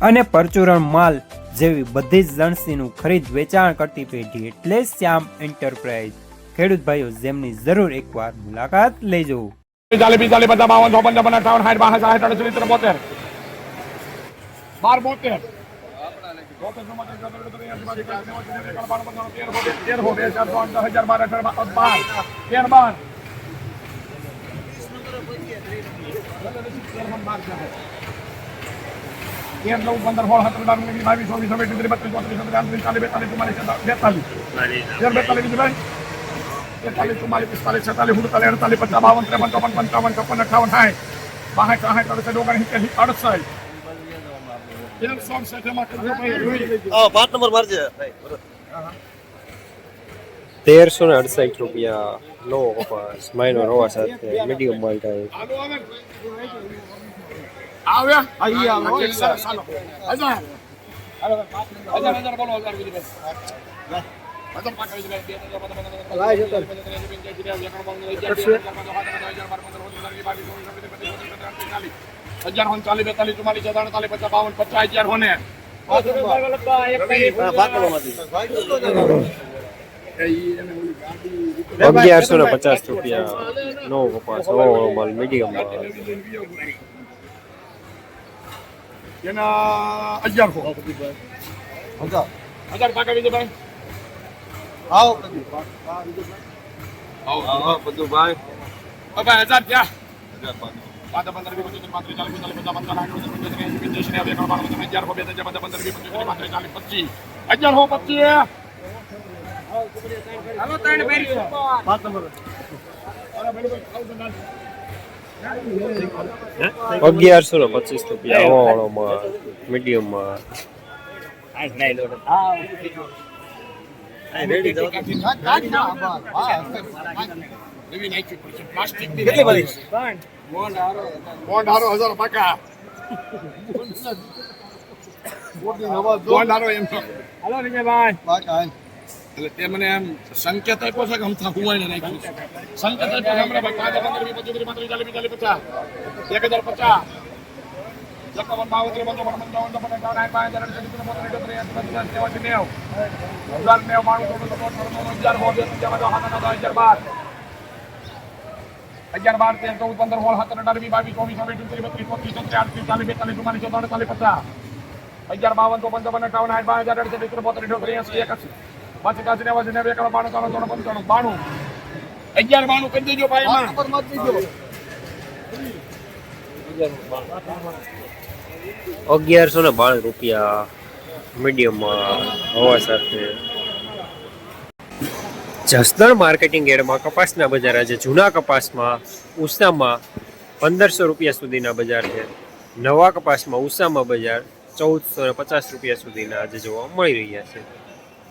અને પરચુરણ માલ જેવી બધી જ લણસીનું ખરીદ વેચાણ કરતી પેઢી એટલે શ્યામ એન્ટરપ્રાઇઝ ખેડૂત ભાઈઓ જેમની જરૂર એકવાર મુલાકાત લેજો ચાલી પિસ્તાલીસ બધા બાવન ચોપન અઠાવન સાઠ તેર નવ પંદર સોળ સત્તર અઢાર ઓગણીસ બાવીસ ચોવીસ છવ્વીસ ત્રીસ બત્રીસ ચોત્રીસ છત્રીસ ચાલીસ બેતાલીસ ચુમ્માલીસ બેતાલીસ બેતાલીસ બીજું તેતાલીસ ચુમ્માલીસ પિસ્તાલીસ છેતાલીસ સુડતાલીસ અડતાલીસ પચાસ બાવન ત્રેપન ચોપન પંચાવન છપ્પન અઠાવન સાઠ બાસઠ સાઠ અડસઠ ઓગણસિત્તેર અડસઠ ભાઈ. પાંચ નંબર તેરસો ને રૂપિયા લો કપાસ માઇનો રવા સાથે મીડિયમ માલ ટાઈપ હાલો આવે ને? આવ્યા હજાર હજાર હજાર બોલો હજાર હજાર હોન ચાલી બેતાલીસ ચુમાલીસ હજાર ચાલીસ પચાસ બાવન પચાસ હજાર હોને અગિયારસો ને પચાસ રૂપિયા નો કપાસ મીડિયમ એના અગિયારસો હજાર હજાર પાકા વિજયભાઈ આવો પ્રદીપ આવો બધું ભાઈ ભાઈ હજાર ત્યાં હજાર પાંચ પાંચ પંદર વીસ પચીસ પાંત્રીસ ચાલીસ પચાસ પંદર અગિયાર બે ત્રણ પંદર પંદર વીસ પચીસ પાંત્રીસ ચાલીસ પચીસ અગિયાર હો પચીસ હાલો ત્રણ ભાઈ પાંચ અગિયારસો ને પચીસ રૂપિયા. ઓળોમાં મીડિયમમાં કેટલી બધી? બોન્ડ હજાર પાકા. વિજયભાઈ. એટલે તે મને એમ સંકેત આપ્યો છે કે હું હુવાઈને નાખ્યું છે. સંકેત આપ્યો છે હમણાં પાંચ, પંદર, વીસ, પચીસ, ત્રીસ, પાંત્રીસ, ચાલીસ, પચાસ, એક હજાર પચાસ, એકાવન, બાવન, ત્રેપન, ચોપન, પંચાવન અઠાવન સાઠ પાંચ, હજાર, અડસઠ અઠ્યોતેર એંશી પંચ્યાસી નેવાસી નેવું, હજાર, નેવું ચોપન ચોપન હજાર બોતેર આઠ બાર અગિયાર, બાર, તેર, ચૌદ, પંદર, સોળ, સત્તર, અઢાર, વીસ, બાવીસ, ચોવીસ, છવ્વીસ, ત્રીસ, બત્રીસ, ચોત્રીસ ચોત્રીસ આડત્રીસ ચાલીસ બેતાલીસ, ચુમ્માલીસ ચોત્રીસ પચાસ, અગિયાર, બાવન, ચોપન છપ્પન અઠાવન સાઠ પાંચ હજાર, અડસઠ સિત્તેર બોતેર એંશી એકાસી બાસી એકાસી નેવાસી નેવું એકાણું બાણું ત્રણ ત્રણ પંચાણું બાણું. અગિયાર બાણું કરી દેજો ભાઈ એમાં નંબર મારી દીધો અગિયારસો ને બાણું રૂપિયા મીડિયમ હવા સાથે. જસદણ માર્કેટિંગ એડમાં કપાસના બજાર આજે જૂના કપાસમાં ઉષામાં પંદરસો રૂપિયા સુધીના બજાર છે. નવા કપાસમાં ઉષામાં બજાર ચૌદસો ને પચાસ રૂપિયા સુધીના આજે જોવા મળી રહ્યા છે.